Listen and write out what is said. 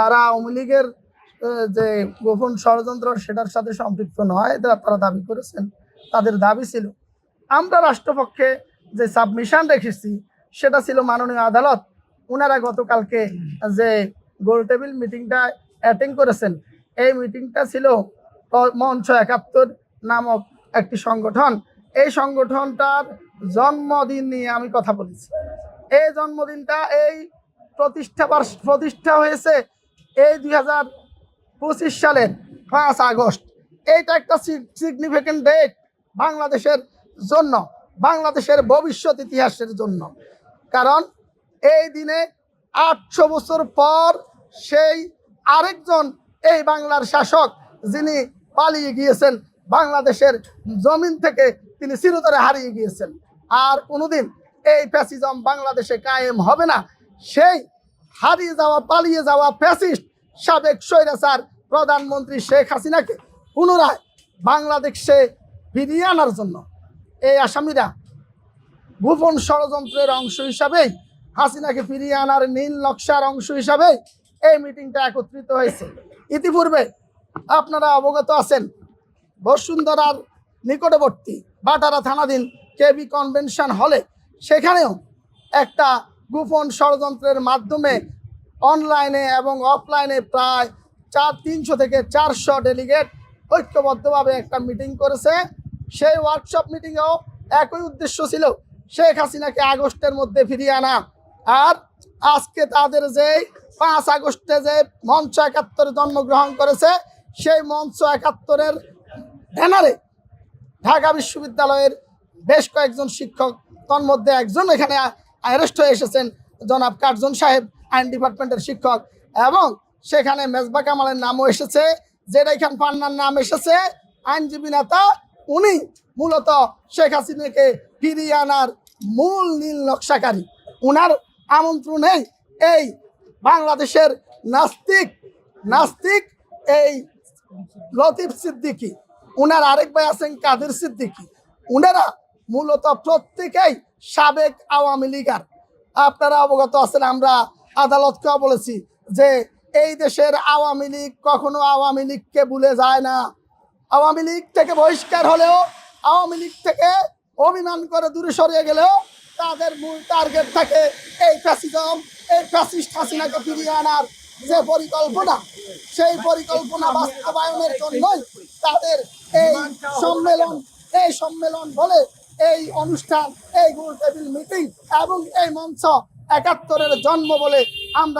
তারা আওয়ামী লীগের যে গোপন ষড়যন্ত্র সেটার সাথে সম্পৃক্ত নয় তারা দাবি করেছেন, তাদের দাবি ছিল। আমরা রাষ্ট্রপক্ষে যে সাবমিশন রেখেছি, সেটা ছিল মাননীয় আদালত। ওনারা গতকালকে যে গোল টেবিল মিটিংটা অ্যাটেন্ড করেছেন, এই মিটিংটা ছিল মঞ্চ একাত্তর নামক একটি সংগঠন। এই সংগঠনটার জন্মদিন নিয়ে আমি কথা বলেছি। এই জন্মদিনটা এই প্রতিষ্ঠা প্রতিষ্ঠা হয়েছে এই দুই হাজার পঁচিশ সালের পাঁচ আগস্ট। এইটা একটা সিগনিফিকেন্ট ডেট বাংলাদেশের জন্য, বাংলাদেশের ভবিষ্যৎ ইতিহাসের জন্য। কারণ এই দিনে আটশো বছর পর সেই আরেকজন এই বাংলার শাসক, যিনি পালিয়ে গিয়েছেন বাংলাদেশের জমিন থেকে, তিনি চিরতরে হারিয়ে গিয়েছেন। আর কোনোদিন এই ফ্যাসিজম বাংলাদেশে কায়েম হবে না। সেই হারিয়ে যাওয়া, পালিয়ে যাওয়া ফ্যাসিস্ট সাবেক স্বৈরাচার প্রধানমন্ত্রী শেখ হাসিনাকে পুনরায় বাংলাদেশে ফিরিয়ে আনার জন্য। এই আসামিরা গোপন ষড়যন্ত্রের অংশ হিসাবেই হাসিনাকে ফিরিয়ে আনার নীল নকশার অংশ হিসাবেই এই মিটিংটা একত্রিত হয়েছে। ইতিপূর্বে আপনারা অবগত আছেন, বসুন্ধরার নিকটবর্তী বাটারা থানাধীন কেবি কনভেনশন হলে সেখানেও একটা গোপন ষড়যন্ত্রের মাধ্যমে অনলাইনে এবং অফলাইনে প্রায় চার, তিনশো থেকে চারশো ডেলিগেট ঐক্যবদ্ধভাবে একটা মিটিং করেছে। সেই ওয়ার্কশপ মিটিংয়েও একই উদ্দেশ্য ছিল, শেখ হাসিনাকে আগস্টের মধ্যে ফিরিয়ে আনা। আর আজকে তাদের যে পাঁচ আগস্টে যে মঞ্চ একাত্তরে জন্মগ্রহণ করেছে, সেই মঞ্চ একাত্তরের ব্যানারে ঢাকা বিশ্ববিদ্যালয়ের বেশ কয়েকজন শিক্ষক তন্মধ্যে একজন এখানে অ্যারেস্ট হয়ে এসেছেন, জনাব কার্জন সাহেব। আইন ডিপার্টমেন্টের শিক্ষক। এবং সেখানে মেজবা কামালের নামও এসেছে জেডাই খান পান্নার নাম এসেছে। আইনজীবী নেতা, উনি মূলত শেখ হাসিনাকে ফিরিয়ে আনার মূল নীল নকশাকারী। উনার আমন্ত্রণেই এই বাংলাদেশের নাস্তিক নাস্তিক এই লতিফ সিদ্দিকী, উনার আরেক ভাই আছেন কাদের সিদ্দিকী। উনারা মূলত প্রত্যেকেই সাবেক আওয়ামী লীগার। আপনারা অবগত আছেন, আমরা আদালতকেও বলেছি যে এই দেশের আওয়ামী লীগ কখনো আওয়ামী লীগকে ভুলে যায় না। আওয়ামী লীগ থেকে বহিষ্কার হলেও, আওয়ামী লীগ থেকে অভিমান করে দূরে সরিয়ে গেলেও তাদের মূল টার্গেট থাকে এই ফ্যাসিজম এই ফ্যাসিস্ট হাসিনাকে ফিরিয়ে আনার যে পরিকল্পনা। সেই পরিকল্পনা বাস্তবায়নের জন্যই তাদের এই সম্মেলন এই সম্মেলন বলে এই অনুষ্ঠান, এই গোল টেবিল মিটিং এবং এই মঞ্চ একাত্তরের জন্ম বলে আমরা